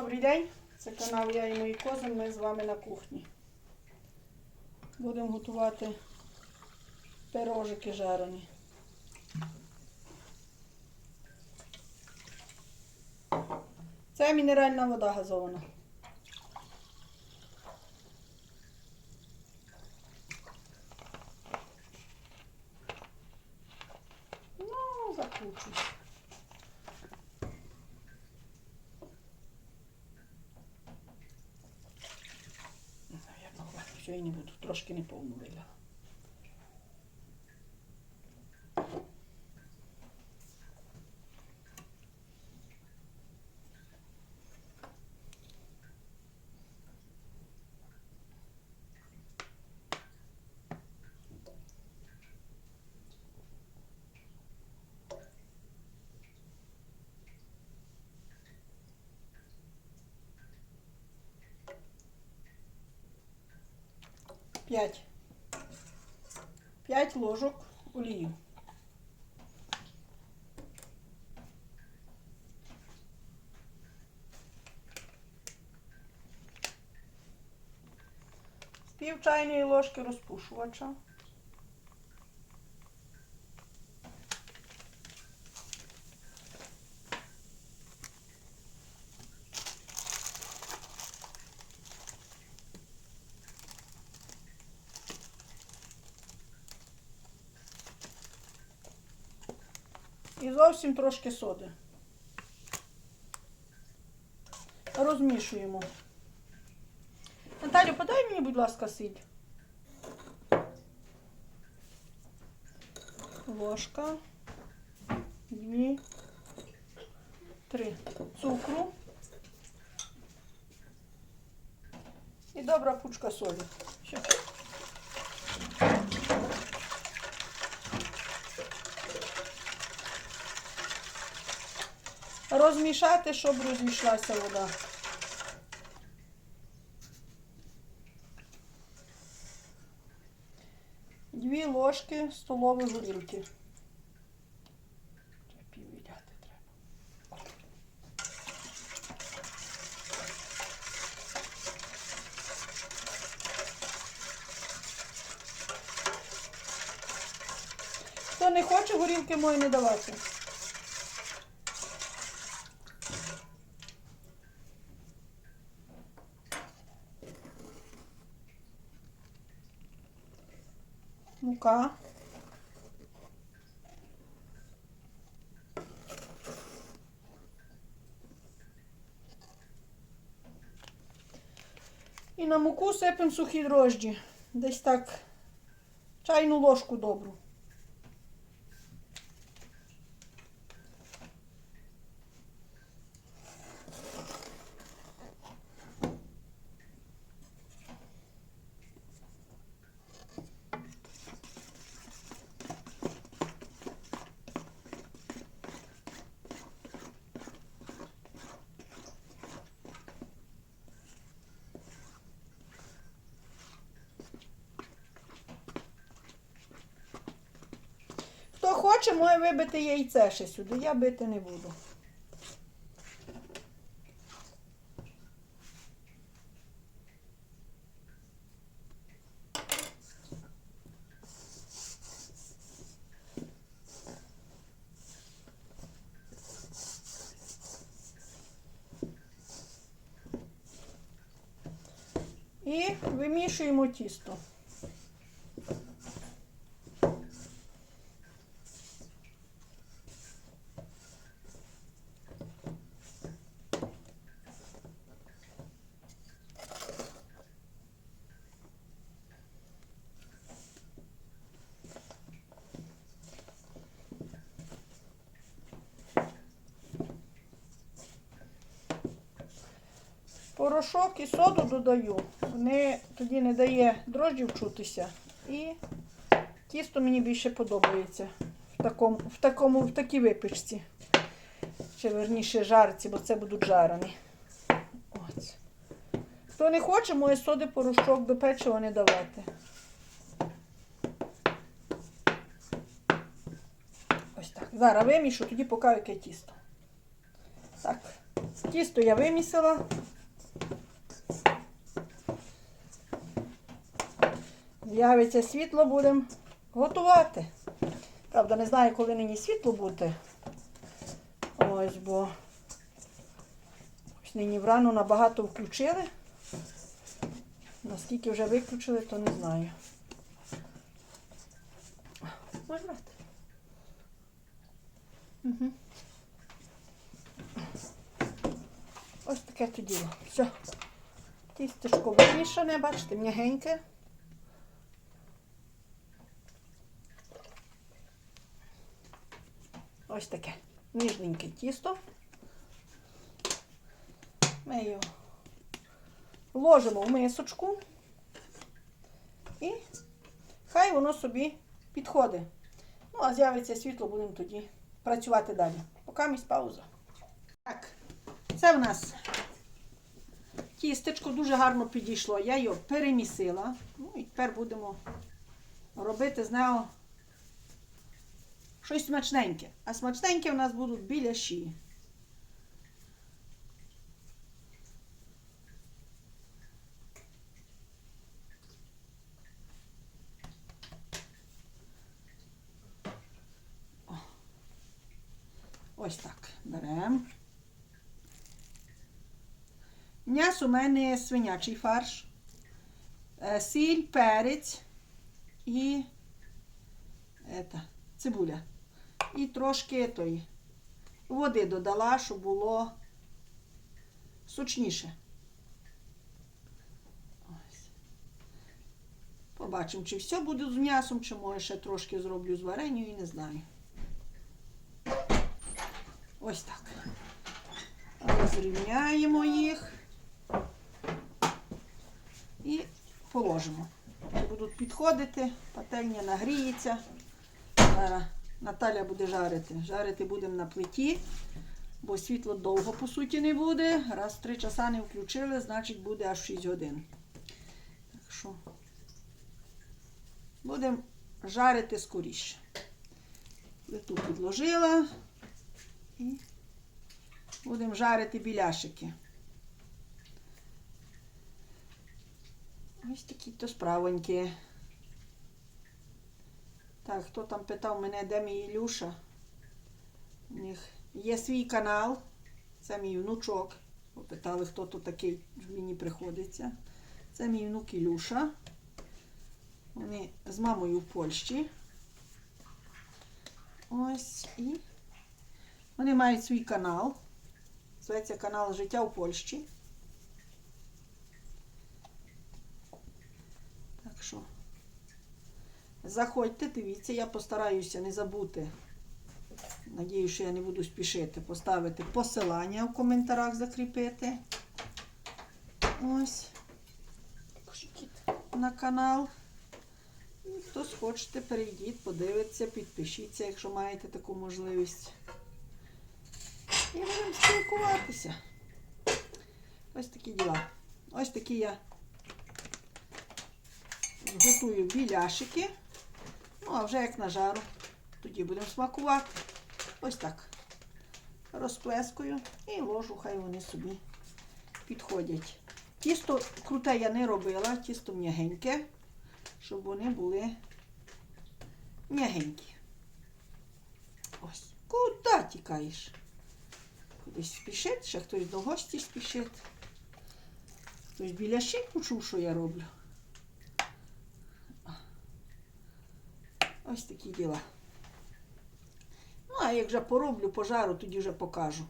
Добрий день, це канал Я і мої кози. Ми з вами на кухні. Будемо готувати пирожики жарені. Це мінеральна вода газована. Ну, закручусь. трошки не помилила. 5 5 ложок олії. Півчайної ложки розпушувача. І зовсім трошки соди. Розмішуємо. Наталю, подай мені, будь ласка, сіль. Ложка. Дві. Три. Цукру. І добра пучка солі. Все. Розмішати, щоб розійшлася вода. Дві ложки столової горілки. Хто не хоче, горілки може не давати. Мука. І на муку сипемо сухі дрожджі. Десь так чайну ложку добру. Хоче, може вибити яйце ще сюди. Я бити не буду. Вимішуємо тісто. Порошок і соду додаю. Вони тоді не дає дрожджів чутися. І тісто мені більше подобається в такому, в такому, в такій випічці. Чи верніше жарці, бо це будуть жарені. Ось. Хто не хоче, може соди порошок до печива не давати. Ось так. Зараз вимішу, тоді покажу яке тісто. Так. Тісто я вимісила. З'явиться світло, будемо готувати. Правда, не знаю, коли нині світло буде. Ось, бо ось нині врану набагато включили. Наскільки вже виключили, то не знаю. Можеш брати? Угу. Ось таке то діло. Все. Тістечко вимішане, бачите, м'ягеньке. Ось таке ніжненьке тісто. Ми його ложимо в мисочку і хай воно собі підходить. Ну, а з'явиться світло, будемо тоді працювати далі. Поки місць пауза. Так, це в нас тістечко дуже гарно підійшло. Я його перемісила. Ну і тепер будемо робити з нього щось смачненьке. А смачненьке в нас будуть біляші. О. Ось так беремо. М'ясо у мене свинячий фарш, е, сіль, перець і ета, цибуля. І трошки тої води додала, щоб було сочніше. Ось. Побачимо, чи все буде з м'ясом, чи може ще трошки зроблю з варенню і не знаю. Ось так. Розрівняємо їх і положимо. Будуть підходити, пательня нагріється. Зараз Наталя буде жарити. Жарити будемо на плиті, бо світло довго, по суті, не буде. Раз три часа не включили, значить буде аж 6 годин. Так що будемо жарити скоріше. Плиту підложила і будемо жарити біляшики. Ось такі то справонькі. Так, хто там питав мене, де мій Ілюша? У них є свій канал. Це мій внучок. Попитали, хто то такий мені приходиться. Це мій внук Ілюша. Вони з мамою в Польщі. Ось і вони мають свій канал. Зветься канал Життя в Польщі. Так що. Заходьте, дивіться, я постараюся не забути. Надію, що я не буду спішити. Поставити посилання в коментарях закріпити. Ось. На канал. І хтось хочете, перейдіть, подивіться, підпишіться, якщо маєте таку можливість. І будемо спілкуватися. Ось такі діла. Ось такі я готую біляшики. Ну, а вже як на жару, тоді будемо смакувати. Ось так. Розплескую і ложу, хай вони собі підходять. Тісто круте я не робила, тісто м'ягеньке, щоб вони були м'ягенькі. Ось. Куди тікаєш? Кудись спішить, ще хтось до гості спішить. Хтось біляші почув, що я роблю. Ось такі діла. Ну, а як вже пороблю пожару, тоді вже покажу.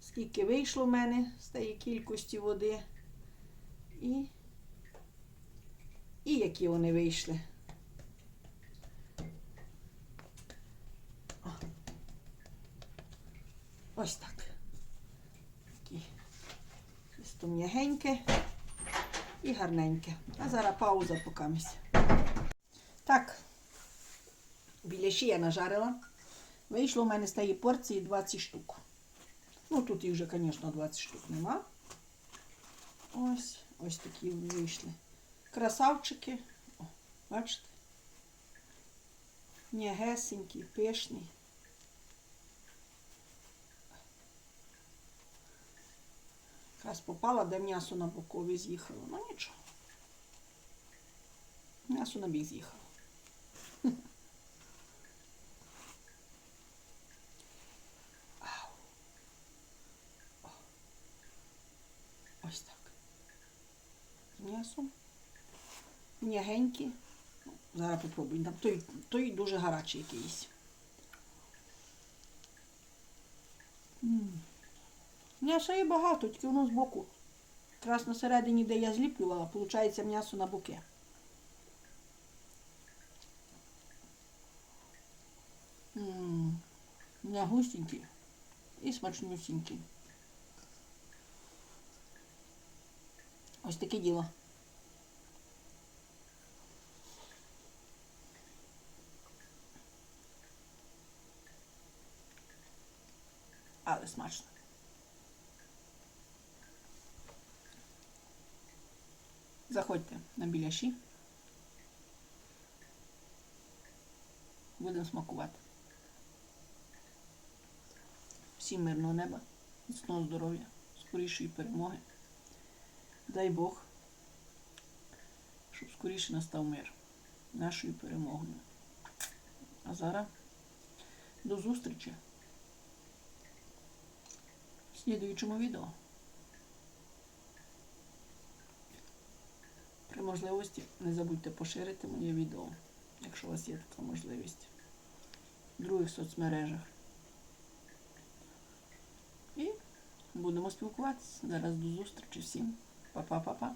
Скільки вийшло в мене з тієї кількості води. І, і які вони вийшли. Ось так. Такі. Чисто м'ягеньке і гарненьке. А зараз пауза покамість. Так. Біляші я нажарила. Вийшло в мене з тієї порції 20 штук. Ну, тут їх вже, звісно, 20 штук нема. Ось, ось такі вийшли. Красавчики. О, бачите? Нягесенький, пишний. Якраз попала, де м'ясо на бокові з'їхало. Ну нічого. М'ясо на бік з'їхало. Ау. О. Ось так. З м'ясом. М'ягенькі. Зараз попробуємо. Там той, той дуже гарячий якийсь. М'яса є багато, тільки воно збоку. Якраз на середині, де я зліплювала, виходить м'ясо на боки. М, М'ягусінький і смачнюсінький. Ось таке діло. Але смачно. Заходьте на біляші. Будемо смакувати. Всім мирного неба, міцного здоров'я, скорішої перемоги. Дай Бог, щоб скоріше настав мир нашою перемогою. А зараз до зустрічі слідуючому відео. При можливості не забудьте поширити моє відео, якщо у вас є така можливість, в других соцмережах. І будемо спілкуватися. Зараз до зустрічі всім. Па-па-па-па.